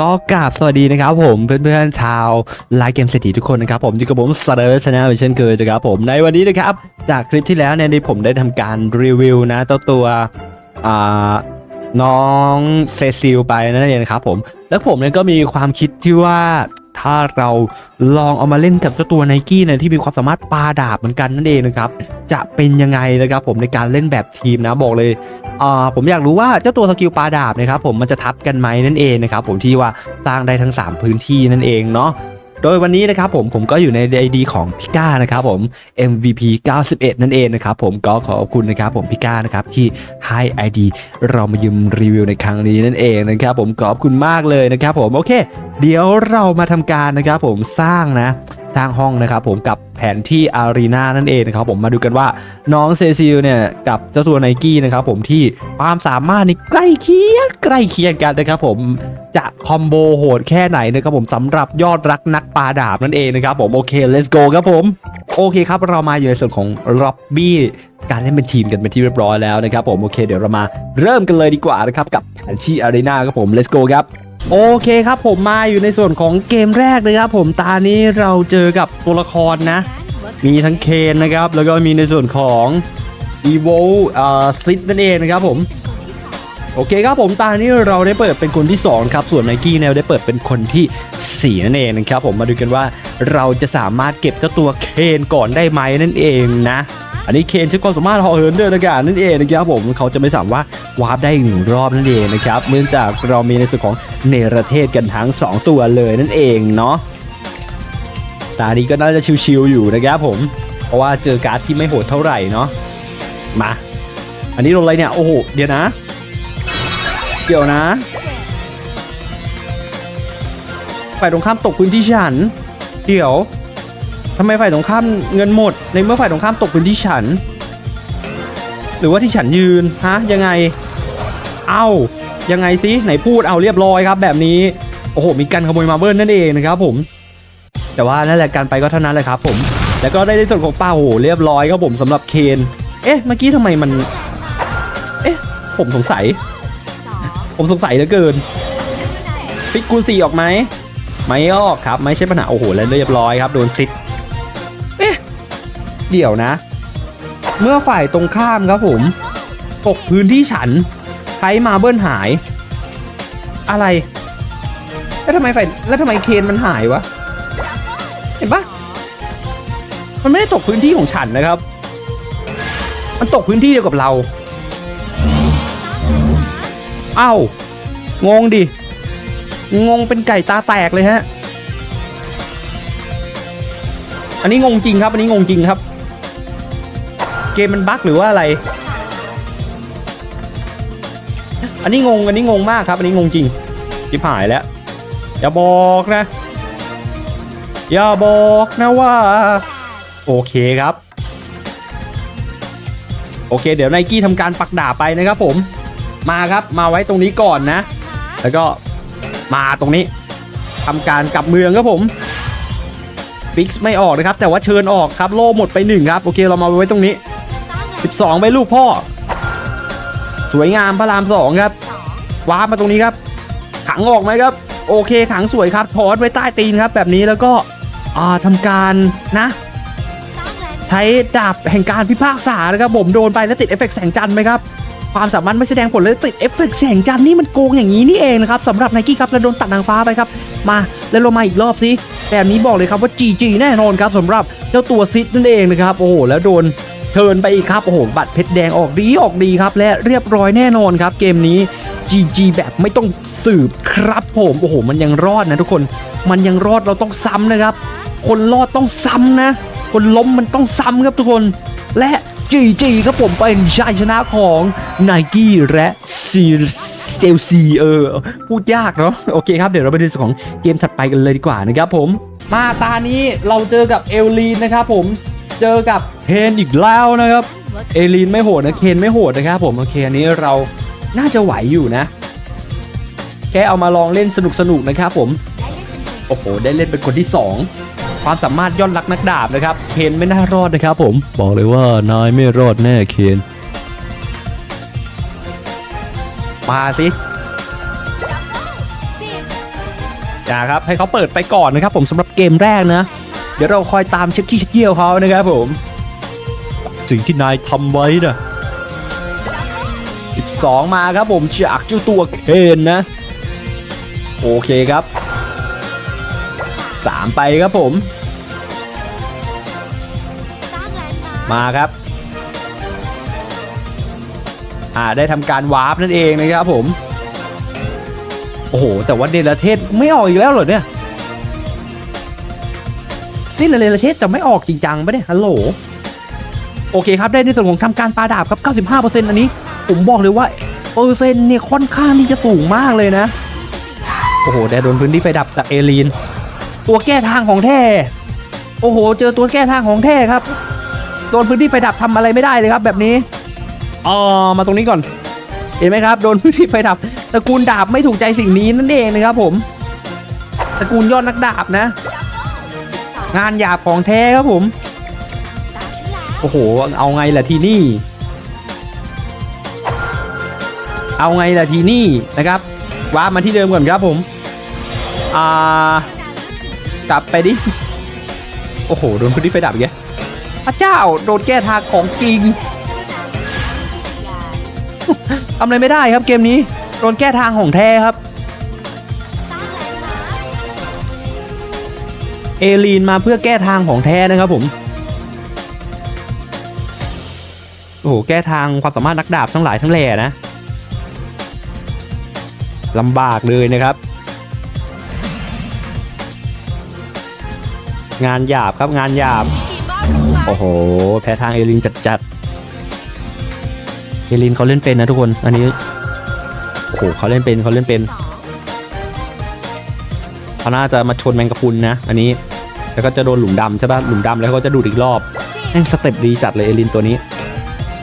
ก็กราบสวัสดีนะครับผมเพื่อนๆชาวไลฟ์เกมเศรษฐีทุกคนนะครับผมอยู่กับผมสตอร์ชาแนลเช่นเคยนะครับผมในวันนี้นะครับ จากคลิปที่แล้วเนี่ยที่ผมได้ทำการรีวิวนะเจ้าตัวน้องเซซิลไปนั่นเองครับผมแล้วผมเนี่ยก็มีความคิดที่ว่า ถ้าเราลองเอามาเล่นกับเจ้าตัวไนกี้เนี่ยที่มีความสามารถปาดาบเหมือนกันนั่นเองนะครับจะเป็นยังไงนะครับผมในการเล่นแบบทีมนะบอกเลยอ่าผมอยากรู้ว่าเจ้าตัวสกิลปลาดาบนะครับผมมันจะทับกันไหมนั่นเองนะครับผมที่ว่าสร้างได้ทั้ง 3 พื้นที่นั่นเองเนาะ โดยวันนี้นะครับผมผมก็อยู่ใน ID ของพิก้านะครับผม MVP 91 นั่นเองนะครับผมก็ขอบคุณนะครับผมพิก้านะครับที่ให้ ID เรามายืมรีวิวในครั้งนี้นั่นเองนะครับผมขอบคุณมากเลยนะครับผมโอเค เดี๋ยวเรามาทำการนะครับผมสร้างนะสร้างห้องนะครับผมกับแผนที่อารีนานั่นเองนะครับผมมาดูกันว่าน้องเซซิลเนี่ยกับเจ้าตัวไนกี้นะครับผมที่ความสามารถนี่ใกล้เคียงใกล้เคียงกันนะครับผม จะคอมโบโหดแค่ไหนนะครับผมสำหรับยอดรักนักปาดาบนั่นเองนะครับผมโอเค let's go ครับผมโอเคครับเรามาอยู่ในส่วนของล็อบบี้การเล่นเป็นทีมกันเป็นที่เรียบร้อยแล้วนะครับผมโอเคเดี๋ยวเรามาเริ่มกันเลยดีกว่านะครับกับแผนที่อารีนาครับผม let's go ครับโอเคครับผมมาอยู่ในส่วนของเกมแรกนะครับผมตานี้เราเจอกับตัวละครนะ มีทั้งเคนนะครับแล้วก็มีในส่วนของ e v o อ่าซิดนั่นเองนะครับผม โอเคครับผมตานี้เราได้เปิดเป็นคนที่2ครับส่วนไนกี้เนี่ยได้เปิดเป็นคนทีสี่4นั่นเองนะครับผมมาดูกันว่าเราจะสามารถเก็บเจ้าตัวเคนก่อนได้ไหมนั่นเองนะอันนี้เคนใช้ความสามารถหาะเหินเดินอากาศนั่นเองนะครับผมเขาจะไม่สามารถวาร์ปได้อีกหนึ่งรอบนั่นเองนะครับเนื่องจากเรามีในส่วนของเนรเทศกันทั้ง 2 ตัวเลยนั่นเองเนาะตานี้ก็น่าจะชิวๆอยู่นะครับผม เพราะว่าเจอการ์ดที่ไม่โหดเท่าไหร่เนาะมา อันนี้โดนอะไรเนี่ยโอ้โหเดี๋ยวนะ เดี๋ยวนะฝ่ายตรงข้ามตกพื้นที่ฉัน เดี๋ยวทำไมฝ่ายตรงข้ามเงินหมด ในเมื่อฝ่ายตรงข้ามตกพื้นที่ฉัน หรือว่าที่ฉันยืนฮะยังไง เอ้ายังไงสิไหนพูดเอาเรียบร้อยครับ แบบนี้โอ้โหมีการขโมยมาเบิลนั่นเองนะครับผม แต่ว่านั่นแหละการไปก็เท่านั้นแหละครับ ผม แล้วก็ได้ในส่วนของป้าโอ้โหเรียบร้อยครับผมสำหรับเคน เอ๊ะเมื่อกี้ทำไมมัน เอ๊ะผมสงสัย ผมสงสัยเหลือเกินฟิกคูณสี่ออกไหมไม่ออกครับ ไม่ใช่ปัญหาโอ้โหแล้วเรียบร้อยครับ โดนซิดเอ๊ะเดี๋ยวนะ เมื่อฝ่ายตรงข้ามครับผมตกพื้นที่ฉันใช้มาเบิ้ลหาย อะไร แล้วทำไมฝ่ายแล้วทำไมเคนมันหายวะ เห็นปะมันไม่ได้ตกพื้นที่ของฉันนะครับ มันตกพื้นที่เดียวกับเรา อ้างงดิ งงเป็นไก่ตาแตกเลยฮะ อันนี้งงจริงครับ อันนี้งงจริงครับ เกมมันบั๊กหรือว่าอะไร อันนี้งง อันนี้งงมากครับ อันนี้งงจริงจิบหายแล้ว อย่าบอกนะ อย่าบอกนะว่า โอเคครับ โอเค เดี๋ยวไนกี้ทำการปักดาบไปนะครับผม มาครับมาไว้ตรงนี้ก่อนนะ แล้วก็มาตรงนี้ทำการกลับเมืองครับผมฟิกซ์ไม่ออกนะครับ แต่ว่าเชิญออกครับโล่หมดไปหนึ่งครับโอเคเรามาไว้ตรงนี้ 12 ไปลูกพ่อ สวยงามพระรามสองครับวาร์ปมาตรงนี้ครับ ขังออกไหมครับ โอเคขังสวยครับพอดไว้ใต้ตีนครับ แบบนี้แล้วก็อ่าทำการนะ ใช้ดาบแห่งการพิพากษานะครับผมโดนไปแล้วติดเอฟเฟกต์แสงจันทร์ไหมครับ ความสามารถไม่แสดงผลเลยติดเอฟเฟกต์แสงจันทร์นี่มันโกงอย่างนี้นี่เองนะครับสำหรับไนกี้ครับแล้วโดนตัดนางฟ้าไปครับ มาแล้วลงมาอีกรอบสิแบบนี้บอกเลยครับว่า GG แน่นอนครับสำหรับเจ้าตัวซิดนั่นเองนะครับโอ้โหแล้วโดนเทินไปอีกครับโอ้โหบัตรเพชรแดงออกดีออกดีครับ และเรียบร้อยแน่นอนครับ เกมนี้ GG แบบไม่ต้องสืบครับผมโอ้โห มันยังรอดนะทุกคนมันยังรอดเราต้องซ้ำนะครับ คนรอดต้องซ้ำนะ คนล้มมันต้องซ้ำครับทุกคน และ GG ครับผมเป็นชัยชนะของ n i กี้และซีเซลซีเออ พูดยากเนาะโอเคครับ เดี๋ยวเราไปดูส่วนของเกมถัดไปกันเลยดีกว่านะครับผม มาตานี้เราเจอกับเอลลีนนะครับผมเจอกับเคนอีกแล้วนะครับ เอลีนไม่โหดนะเคนไม่โหดนะครับผมโอเคอันนี้เราน่าจะไหวอยู่นะ แค่เอามาลองเล่นสนุกๆนะครับผม โอ้โห ได้เล่นเป็นคนที่ 2 ความสามารถย่อนรักนักดาบนะครับเคนไม่น่ารอดนะครับผมบอกเลยว่านายไม่รอดแน่เคนมาสิอย่าครับให้เขาเปิดไปก่อนนะครับผมสำหรับเกมแรกนะ เดี๋ยวเราคอยตามเช็คขี้เช็คเยี่ยวเขานะครับผม สิ่งที่นายทำไว้นะ12 มาครับผมจากเจ้าตัวเคนนะ โอเคครับ 3 ไปครับผม มาครับ อ่าได้ทำการวาร์ปนั่นเองนะครับผม โอ้โห แต่ว่าเดลเทศไม่ออกอีกแล้วเหรอเนี่ย นี่เดลเทศจะไม่ออกจริงจังปะเนี่ยฮัลโหล โอเคครับได้ในส่วนของทำการปาดาบครับ 95%อันนี้ ผมบอกเลยว่าเปอร์เซ็นต์เนี่ยค่อนข้างที่จะสูงมากเลยนะ โอ้โหได้โดนพื้นที่ไฟดับจากเอลีน ตัวแก้ทางของแท้ โอ้โห เจอตัวแก้ทางของแท้ครับ โดนพื้นที่ไฟดับทำอะไรไม่ได้เลยครับ แบบนี้อ๋อมาตรงนี้ก่อน เห็นไหมครับ โดนพื้นที่ไฟดับตระกูลดาบไม่ถูกใจสิ่งนี้นั่นเองนะครับผมตระกูลยอดนักดาบนะ งานหยาบของแท้ครับผมโอ้โห เอาไงล่ะทีนี่ เอาไงล่ะทีนี่นะครับว้าร์ปมาที่เดิมก่อนครับผม อ่า กลับไปดิ โอ้โห โดนพื้นที่ไฟดับอีกแล้ว พระเจ้าโดนแก้ทางของจริงทำอะไรไม่ได้ครับเกมนี้ โดนแก้ทางของแท้ครับ เอลีนมาเพื่อแก้ทางของแท้นะครับผม โอ้โห แก้ทางความสามารถนักดาบทั้งหลายทั้งแหล่นะลำบากเลยนะครับ งานหยาบครับงานหยาบ โอ้โห แพ้ทางเอลินจัดๆ เอลินเขาเล่นเป็นนะทุกคน อันนี้ โอ้โหเขาเล่นเป็นเขาเล่นเป็นเขาน่าจะมาชนแมงกะพุนนะ อันนี้ แล้วก็จะโดนหลุมดำใช่ป่ะ หลุมดำแล้วก็จะดูดอีกรอบแม่งสเต็ปดีจัดเลยเอลินตัวนี้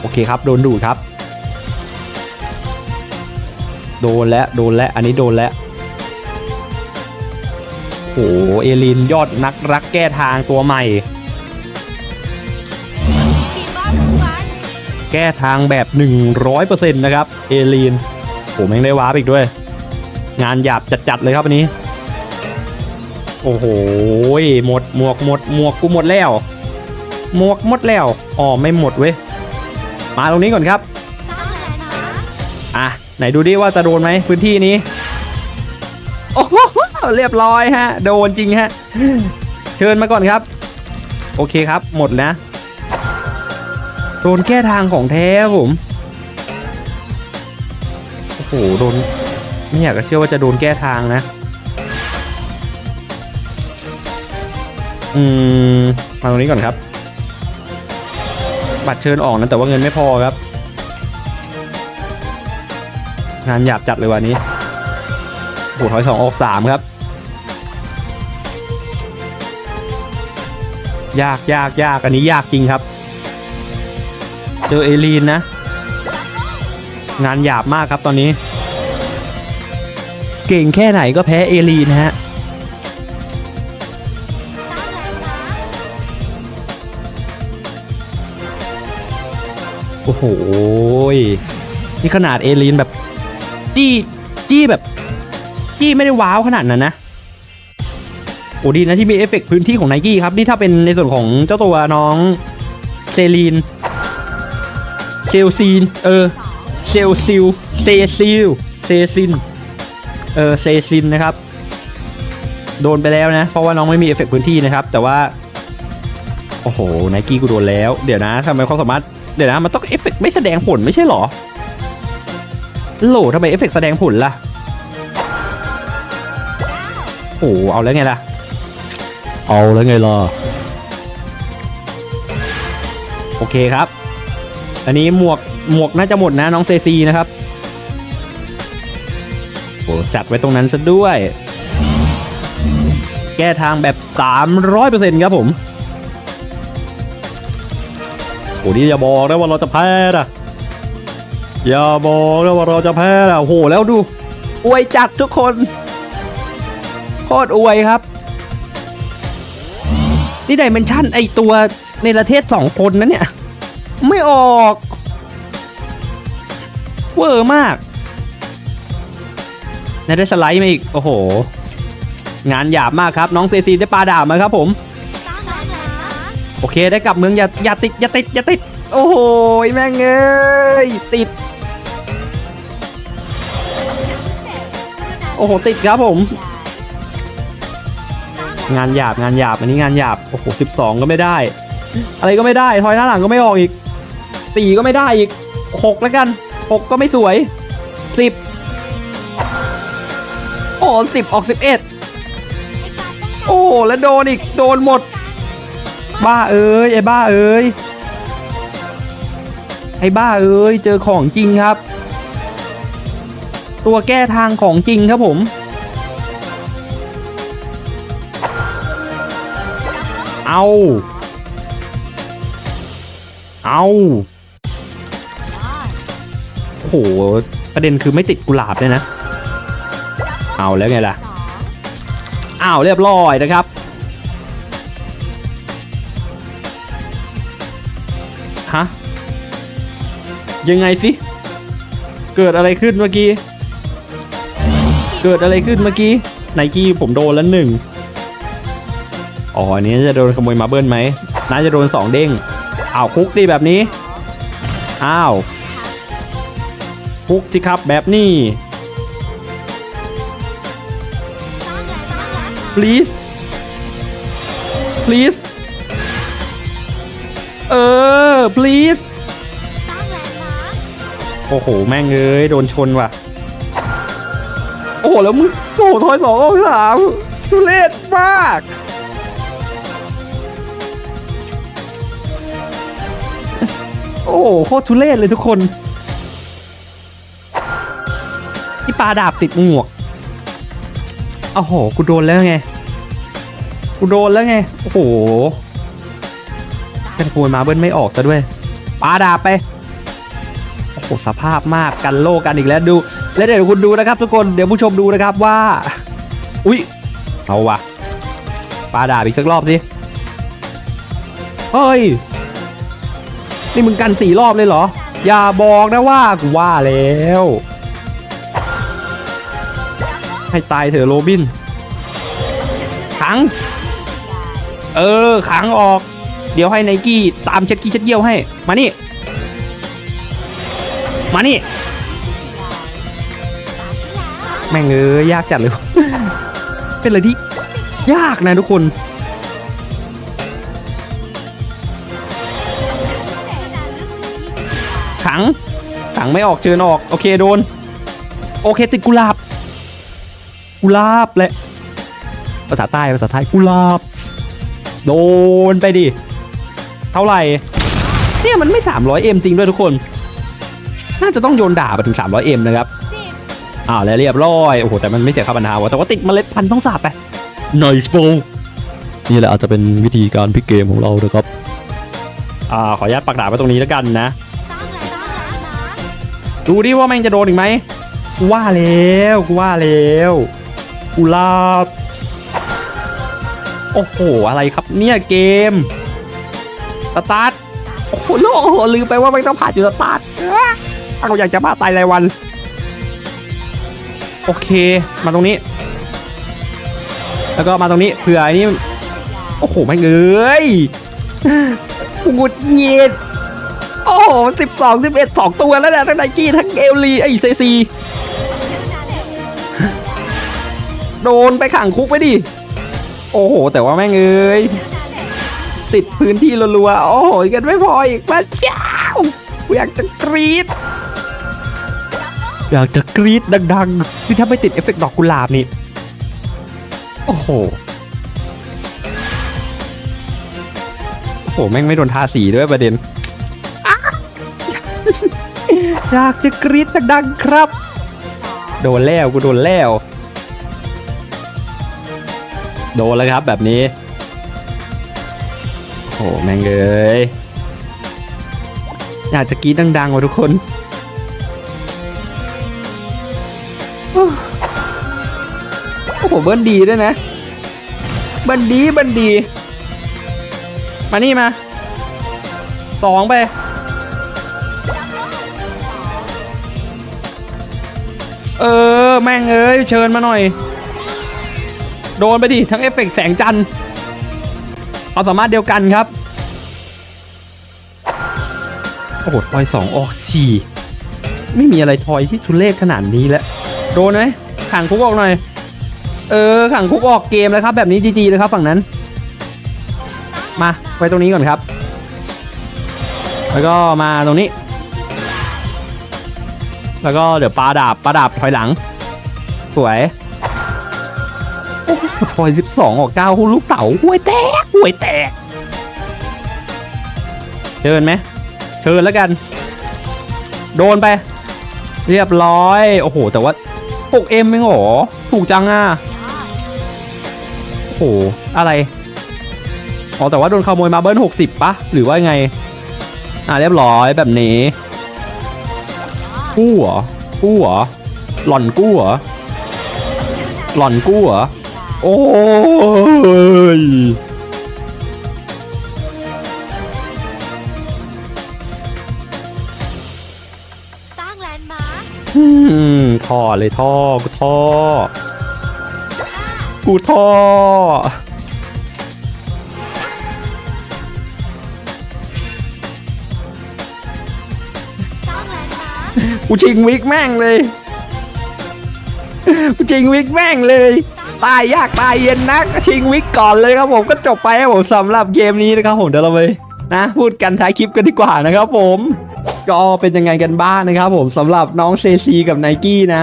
โอเคครับ โดนดูดครับ โดนแล้วโดนแล้วอันนี้โดนแล้วโอ้โห เอลินยอดนักรักแก้ทางตัวใหม่ แก้ทางแบบ 100%นะครับเอลีนโอ้แม่งได้วาร์ปอีกด้วย งานหยาบจัดๆเลยครับอันนี้ โอ้โหหมดหมวกหมดหมวกกูหมดแล้ว หมวกหมดแล้วอ๋อไม่หมดเว้ยมาตรงนี้ก่อนครับอะไหนดูดิว่าจะโดนไหมพื้นที่นี้โอ้โหเรียบร้อยฮะ โดนจริงฮะ เชิญมาก่อนครับ โอเคครับหมดนะ โดนแก้ทางของแท้ผม โอ้โห โดน ไม่อยากจะเชื่อว่าจะโดนแก้ทางนะ อืม มาตรงนี้ก่อนครับ บัตรเชิญออกนะ แต่ว่าเงินไม่พอครับ งานหยาบจัดเลยวันนี้โอ้โหถอยสองออกสามครับยากยากยากอันนี้ยากจริงครับ เจอเอลีนนะ งานหยาบมากครับตอนนี้ เก่งแค่ไหนก็แพ้เอลีนฮะโอ้โหนี่ขนาดเอลีนแบบ จี้จี้แบบ จี้ไม่ได้ว้าวขนาดนั้นนะโอ้ดีนะที่มีเอฟเฟกต์พื้นที่ของไนกี้ครับ นี่ถ้าเป็นในส่วนของเจ้าตัวน้องเซลีน เชลซีน เออเชลซิล เซซิล เซซิน เออ เซซินนะครับ โดนไปแล้วนะ เพราะว่าน้องไม่มีเอฟเฟกต์พื้นที่นะครับ แต่ว่า โอ้โห ไนกี้กูโดนแล้ว เดี๋ยวนะทำไมความสามารถ เดี๋ยวนะ มันต้องเอฟเฟกต์ไม่แสดงผลไม่ใช่หรอ โหลทำไมเอฟเฟกต์แสดงผลล่ะ โอ้โหเอาแล้วไงล่ะ เอาแล้วไงล่ะ โอเคครับ อันนี้หมวกหมวกน่าจะหมดนะน้องเซซีนะครับโอ้จัดไว้ตรงนั้นซะด้วย แก้ทางแบบ 300%ครับผมโอ้นี่อย่าบอกนะว่าเราจะแพ้นะอย่าบอกนะว่าเราจะแพ้นะโอ้โหแล้วดู อวยจัดทุกคนโคตรอวยครับ นี่ไดเมนชั่นไอตัวในประเทศสองคนนะเนี่ย ไม่ออก เวอร์มากนได้สไลด์มาอีก โอ้โห งานหยาบมากครับ น้องเซซีได้ปลาดาบมาครับผม โอเคได้กลับเมืองอย่าอย่าติดอย่าติดอย่าติด โอ้โหแม่งเอ้ยติด โอ้โห ติดครับผม งานหยาบงานหยาบอันนี้งานหยาบ โอ้โหสิบสองก็ไม่ได้ อะไรก็ไม่ได้ ทอยหน้าหลังก็ไม่ออกอีก ตีก็ไม่ได้อีกหกแล้วกันหกก็ไม่สวยสิบโอ้สิบออกสิบเอ็ดโอ้แล้วโดนอีกโดนหมด บ้าเอ้ยไอ้บ้าเอ้ยไอ้บ้าเอ้ยเจอของจริงครับ ตัวแก้ทางของจริงครับผม เอา เอา โอ้โหประเด็นคือไม่ติดกุหลาบเลยนะ เอาแล้วไงล่ะอ้าวเรียบร้อยนะครับฮะยังไงสิ เกิดอะไรขึ้นเมื่อกี้ เกิดอะไรขึ้นเมื่อกี้ไนกี้ผมโดนแล้วหนึ่งอ๋ออันนี้จะโดนขโมยมาเบิ้ลไหมน่าจะโดนสองเด้งอ้าวคุกดิแบบนี้ อ้าว คุกสิครับแบบนี้ please please เออ please โอ้โห แม่งเอ้ย โดนชนว่ะ โอ้โห แล้วมึง โอ้โหทอยสองออกสามทุเรศมาก โอ้โห โคตรทุเรศเลยทุกคน ปลาดาบติดหมวกโอ้โห กูโดนแล้วไง กูโดนแล้วไง โอ้โหเป็นขโมยมาเบิ้ลไม่ออกซะด้วย ปาดาบไป โอ้โห สภาพมากกันโลกันอีกแล้วดู แล้วเดี๋ยวคุณดูนะครับ ทุกคน เดี๋ยวผู้ชมดูนะครับว่า อุ๊ย เอาวะปาดาบอีกสักรอบสิ เฮ้ย นี่มึงกันสี่รอบเลยเหรอ อย่าบอกนะว่า กูว่าแล้ว ให้ตายเถอะโรบิน ขัง เออ ขังออก เดี๋ยวให้ไนกี้ตามเช็ดกี้เช็ดเยี่ยวให้ มานี่ มานี่ แม่งเอ้ยยากจัดเลย เป็นอะไรที่ ยากนะทุกคนขังขังไม่ออกเชิญออก โอเคโดน โอเคติดกุหลาบ กุหลาบแหละ ภาษาใต้ภาษาไทยกุหลาบ โดนไปดิ เท่าไหร่ เนี่ยมันไม่ 300M จริงด้วยทุกคน น่าจะต้องโยนดาบมาถึง 300M นะครับอ้าวแล้วเรียบร้อย โอ้โห แต่มันไม่เสียค่าบรรทาวะแต่ว่าติดเมล็ดพันธุ์ต้องสาบไปหน่อยสโปนี่แหละอาจจะเป็นวิธีการพลิกเกมของเรานะครับ อ่า ขออนุญาตปักดาบไว้ตรงนี้แล้วกันนะ ดูดิว่าแม่งจะโดนอีกไหมกูว่าแล้วกูว่าแล้ว กูลาบ โอ้โห อะไรครับเนี่ยเกม สตาร์ท โอ้โหโลโอ้โหลืมไปว่าไม่ต้องผ่านจุดสตาร์ทเราอยากจะมาตายรายวัน โอเค มาตรงนี้ แล้วก็มาตรงนี้เผื่อไอ้นี่ โอ้โหแม่เอ้ยหงุดหงิดโอ้โหสิบสองสิบเอ็ดสองตัวแล้วเนี่ยทั้งไนกี้ทั้งเอลลีไอเซซี โดนไปขังคุกไปดิ โอ้โห แต่ว่าแม่งเอ้ยติดพื้นที่รัวๆ โอ้โหกันไม่พออีกมาเจ้าอยากจะกรี๊ดอยากจะกรี๊ดดังๆที่ถ้าไม่ติดเอฟเฟกต์ดอกกุหลาบนี่ โอ้โห โอ้โห แม่งไม่โดนทาสีด้วยประเด็น อยากจะกรี๊ดดังๆครับ โดนแล้วกูโดนแล้ว โดนแล้วครับแบบนี้ โอ้โหแม่งเอ้ยอยากจะกรีดดังๆว่ะทุกคนโอ้โหเบิ้ลดีด้วยนะ เบิ้ลดีเบิ้ลดี มานี่มาสองไปเออ แม่งเอ้ย เชิญมาหน่อย โดนไปดิ ทั้งเอฟเฟกต์แสงจันทร์ความสามารถเดียวกันครับ โอ้โหทอยสองออกสี่ไม่มีอะไรทอยที่ทุเรศขนาดนี้แล้ว โดนไหมขังคุกออกหน่อย เออ ขังคุกออกเกมแล้วครับ แบบนี้จีจีเลยครับฝั่งนั้น มาไปตรงนี้ก่อนครับ แล้วก็มาตรงนี้ แล้วก็เดี๋ยวปลาดาบปลาดาบถอยหลัง สวย โอ้โหถอยสิบสองออกเก้าลูกเต๋าห่วยแตกห่วยแตก เชิญไหมเชิญแล้วกัน โดนไป เรียบร้อย โอ้โห แต่ว่า 6M เองเหรอ ถูกจังอะ โอ้โห อะไร อ๋อ แต่ว่าโดนขโมยมาเบิ้ล60ปะ หรือว่าไง อ่าเรียบร้อยแบบนี้ กู้เหรอ กู้เหรอ หล่อนกู้เหรอ หล่อนกู้เหรอ โอ้ยสร้างแลนด์มาร์คอืมท่อเลยท่อกูท่อกูท่อสร้างแลนด์มาร์คกูชิงวิกแม่งเลย กูชิงวิกแม่งเลย ตายยากตายเย็นนักชิงวิกก่อนเลยครับผมก็จบไปครับผมสำหรับเกมนี้นะครับผมเดี๋ยวเราไปนะพูดกันท้ายคลิปกันดีกว่านะครับผมก็เป็นยังไงกันบ้างนะครับผมสำหรับน้องเซซีกับไนกี้นะ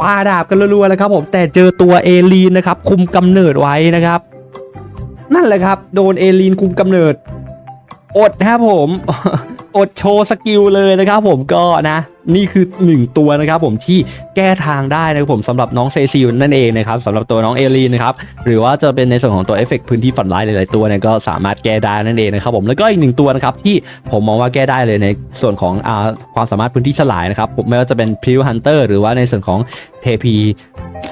ปาดาบกันรัวๆแล้วครับผมแต่เจอตัวเอลีนนะครับคุมกำเนิดไว้นะครับ นั่นแหละครับ โดนเอลีนคุมกำเนิด อดนะครับผม อดโชว์สกิลเลยนะครับผมก็นะ นี่คือหนึ่งตัวนะครับผมที่แก้ทางได้นะครับผมสำหรับน้องเซซิลนั่นเองนะครับสำหรับตัวน้องเอลีนนะครับหรือว่าจะเป็นในส่วนของตัวเอฟเฟกต์พื้นที่ฝันร้ายหลาย ๆ ตัวเนี่ยก็สามารถแก้ได้นั่นเองนะครับผมแล้วก็อีกหนึ่งตัวนะครับที่ผมมองว่าแก้ได้เลยในส่วนของอาความสามารถพื้นที่ฉลายนะครับผมไม่ว่าจะเป็นพิวฮันเตอร์หรือว่าในส่วนของเทพี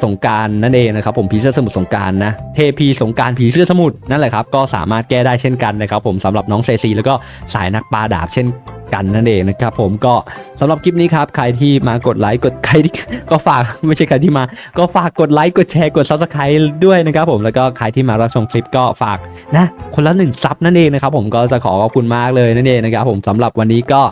สงการนั่นเองนะครับผมผีเสื้อสมุทรสงการนะเทพีสงการผีเสื้อสมุทรนั่นแหละครับก็สามารถแก้ได้เช่นกันนะครับผมสำหรับน้องเซซีแล้วก็สายนักปลาดาบเช่น กันนั่นเองนะครับผมก็สำหรับคลิปนี้ครับใครที่มากดไลค์กดใครที่ก็ฝากไม่ใช่ใครที่มา ก็ฝากกดไลค์กดแชร์กด subscribe ด้วยนะครับผมแล้วก็ใครที่มารับชมคลิปก็ฝากนะคนละหนึ่งซับนั่นเองนะครับผมก็จะขอขอบคุณมากเลยนั่นเองนะครับผมสำหรับวันนี้ก็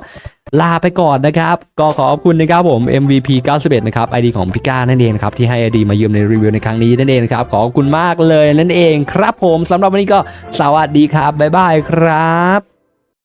ลาไปก่อนนะครับ ก็ขอขอบคุณนะครับผม MVP 91 นะครับ ID ของพิก้านั่นเองครับที่ให้ ID มายืมในรีวิวในครั้งนี้นั่นเองครับ ขอบคุณมากเลยนั่นเองครับผมสำหรับวันนี้ก็สวัสดีครับ บ๊ายบายครับ